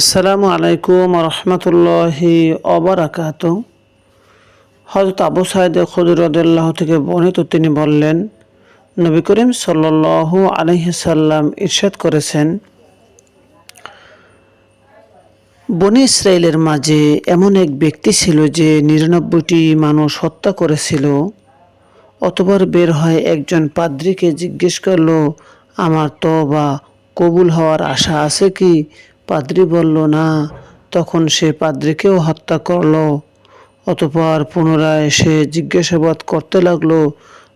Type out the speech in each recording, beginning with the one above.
আসসালামু আলাইকুম রহমতুল্লাহি অবরাকাত। হজরত আবু সাইদ খুদরদুল্লাহ থেকে বর্ণিত তিনি বললেন, নবী করিম সাল্লু আলহিসাল্লাম ইরশাদ করেছেন, বনি ইসরায়েলের মাঝে এমন এক ব্যক্তি ছিল যে নিরানব্বইটি মানুষ হত্যা করেছিল অতবার বের হয় একজন পাদ্রীকে জিজ্ঞেস করল, আমার তো বা কবুল হওয়ার আশা আছে কি? পাদ্রী বলল, না। তখন সে পাদ্রীকেও হত্যা করল। অতপর পুনরায় সে জিজ্ঞাসাবাদ করতে লাগল।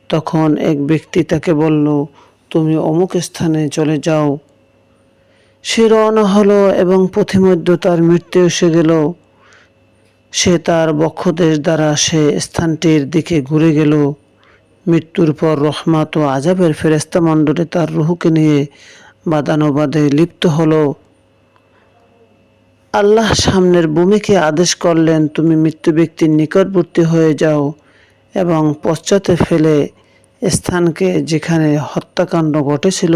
তখন এক ব্যক্তি তাকে বলল, তুমি অমুক স্থানে চলে যাও। সে রওনা হলো এবং পথিমধ্য তার মৃত্যু এসে গেল। সে তার বক্ষদেশ দ্বারা সে স্থানটির দিকে ঘুরে গেল। মৃত্যুর পর রহমাত ও আজাবের ফেরেস্তা মণ্ডলে তার রুহুকে নিয়ে বাদানুবাদে লিপ্ত হলো। আল্লাহ সামনের ভূমিকে আদেশ করলেন, তুমি মৃত্যু ব্যক্তির নিকটবর্তী হয়ে যাও এবং পশ্চাতে ফেলে স্থানকে যেখানে হত্যাকাণ্ড ঘটেছিল,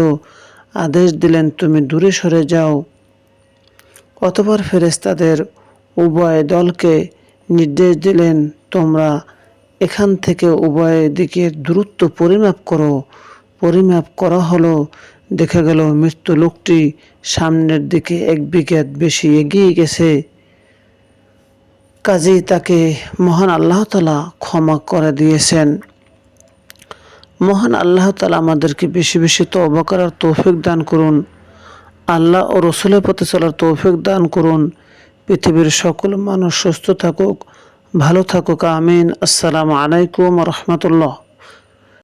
আদেশ দিলেন, তুমি দূরে সরে যাও। অতপর ফেরেস্তাদের উভয় দলকে নির্দেশ দিলেন, তোমরা এখান থেকে উভয় দিকে দূরত্ব পরিমাপ করো। পরিমাপ করা হলো দেখা গেল মৃত্যু লোকটি সামনের দিকে এক বিঘাত বেশি এগিয়ে গেছে। কাজেই তাকে মহান আল্লাহ তালা ক্ষমা করে দিয়েছেন। মহান আল্লাহ তালা আমাদেরকে বেশি বেশি তওবা করার তৌফিক দান করুন। আল্লাহ ও রসুলের পথে চলার তৌফিক দান করুন। পৃথিবীর সকল মানুষ সুস্থ থাকুক, ভালো থাকুক, আমিন। আসসালামু আলাইকুম রহমতুল্লাহ।